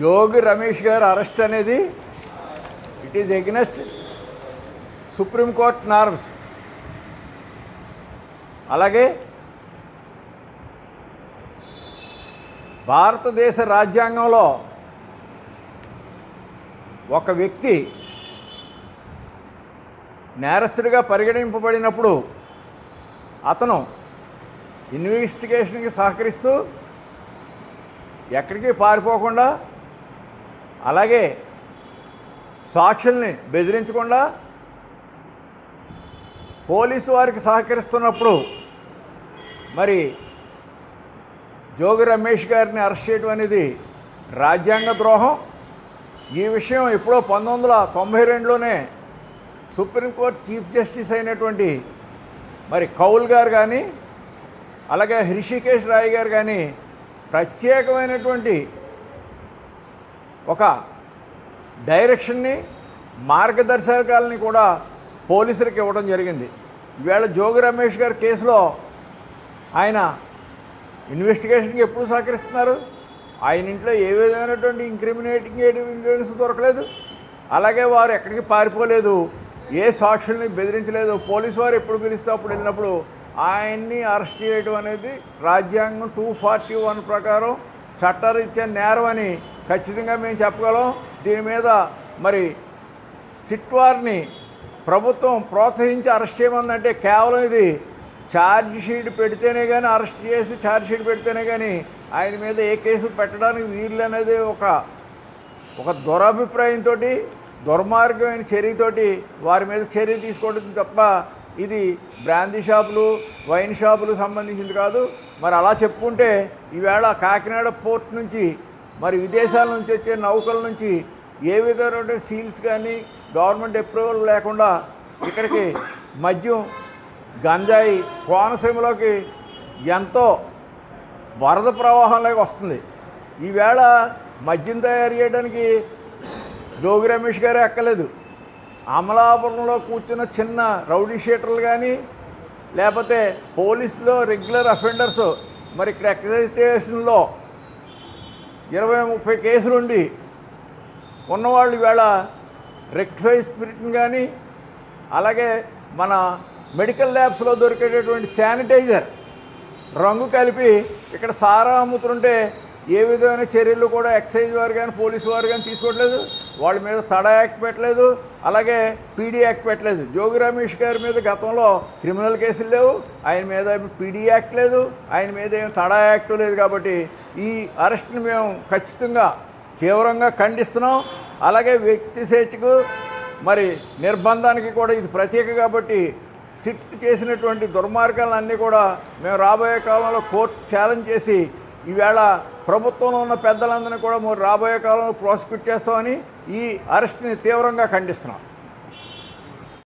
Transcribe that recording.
జోగి రమేష్ గారు అరెస్ట్ అనేది it is against Supreme Court norms. అలాగే భారతదేశ రాజ్యాంగంలో ఒక వ్యక్తి నేరస్తుడిగా పరిగణింపబడినప్పుడు అతను ఇన్వెస్టిగేషన్కి సహకరిస్తూ ఎక్కడికి పారిపోకుండా అలాగే సాక్షుల్ని బెదిరించకుండా పోలీసు వారికి సహకరిస్తున్నప్పుడు మరి జోగి రమేష్ గారిని అరెస్ట్ చేయడం అనేది రాజ్యాంగ ద్రోహం. ఈ విషయం ఎప్పుడో పంతొమ్మిది వందల తొంభై రెండులోనే సుప్రీంకోర్టు చీఫ్ జస్టిస్ అయినటువంటి మరి కౌల్ గారు కానీ అలాగే హృషికేశ్ రాయ్ గారు కానీ ప్రత్యేకమైనటువంటి ఒక డైరెక్షన్ని మార్గదర్శకాలని కూడా పోలీసులకు ఇవ్వడం జరిగింది. ఈవేళ జోగి రమేష్ గారి కేసులో ఆయన ఇన్వెస్టిగేషన్కి ఎప్పుడు సహకరిస్తున్నారు? ఆయన ఇంట్లో ఏ విధమైనటువంటి ఇంక్రిమినేటింగ్ ఎవిడెన్స్ దొరకలేదు. అలాగే వారు ఎక్కడికి పారిపోలేదు. ఏ సాక్షుల్ని బెదిరించలేదు. పోలీసు వారు ఎప్పుడు పిలిస్తే అప్పుడు వెళ్ళినప్పుడు ఆయన్ని అరెస్ట్ చేయడం అనేది రాజ్యాంగం టూ ఫార్టీ వన్ ప్రకారం చట్టరీత్యా నేరం అని ఖచ్చితంగా మేము చెప్పగలం. దీని మీద మరి సిట్వార్ని ప్రభుత్వం ప్రోత్సహించి అరెస్ట్ చేయమందంటే కేవలం ఇది ఛార్జ్ షీట్ పెడితేనే కానీ అరెస్ట్ చేసి ఛార్జ్ షీట్ పెడితేనే కానీ ఆయన మీద ఏ కేసు పెట్టడానికి వీలు అనేది ఒక ఒక దురభిప్రాయంతో దుర్మార్గమైన చర్యతోటి వారి మీద చర్య తీసుకోవడం తప్ప ఇది బ్రాందీ షాపులు వైన్ షాపులు సంబంధించింది కాదు. మరి అలా చెప్పుకుంటే ఈవేళ కాకినాడ పోర్ట్ నుంచి మరి విదేశాల నుంచి వచ్చే నౌకల నుంచి ఏ విధమైన సీల్స్ కానీ గవర్నమెంట్ అప్రూవల్ లేకుండా ఇక్కడికి మద్యం గంజాయి కోనసీమలోకి ఎంతో వరద ప్రవాహంలోకి వస్తుంది. ఈవేళ మద్యం తయారు చేయడానికి జోగి రమేష్ గారే ఎక్కలేదు. అమలాపురంలో కూర్చున్న చిన్న రౌడీ షీటర్లు కానీ లేకపోతే పోలీసులో రెగ్యులర్ అఫెండర్స్ మరి ఇక్కడ ఎక్సైజ్ స్టేషన్లో ఇరవై ముప్పై కేసులుండి ఉన్నవాళ్ళు ఈవేళ రెక్టిఫై స్పిరిట్ని కానీ అలాగే మన మెడికల్ ల్యాబ్స్లో దొరికేటటువంటి శానిటైజర్ రంగు కలిపి ఇక్కడ సారా అమ్ముతుంటే ఏ విధమైన చర్యలు కూడా ఎక్సైజ్ వారు కానీ పోలీసు వారు కానీ తీసుకోవట్లేదు. వాళ్ళ మీద తడా యాక్ట్ పెట్టలేదు. అలాగే పీడీ యాక్ట్ పెట్టలేదు. జోగి రమేష్ గారి మీద గతంలో క్రిమినల్ కేసులు లేవు. ఆయన మీద పీడీ యాక్ట్ లేదు. ఆయన మీద ఏం తడా యాక్ట్ లేదు కాబట్టి ఈ అరెస్ట్ని మేము ఖచ్చితంగా తీవ్రంగా ఖండిస్తున్నాం. అలాగే వ్యక్తి స్వేచ్ఛకు మరి నిర్బంధానికి కూడా ఇది ప్రత్యేక కాబట్టి సిట్ చేసినటువంటి దుర్మార్గాలన్నీ కూడా మేము రాబోయే కాలంలో కోర్టు ఛాలెంజ్ చేసి ఈవేళ ప్రభుత్వంలో ఉన్న పెద్దలందరినీ కూడా మరి రాబోయే కాలంలో ప్రాసిక్యూట్ చేస్తామని ఈ అరెస్ట్ని తీవ్రంగా ఖండిస్తున్నాం.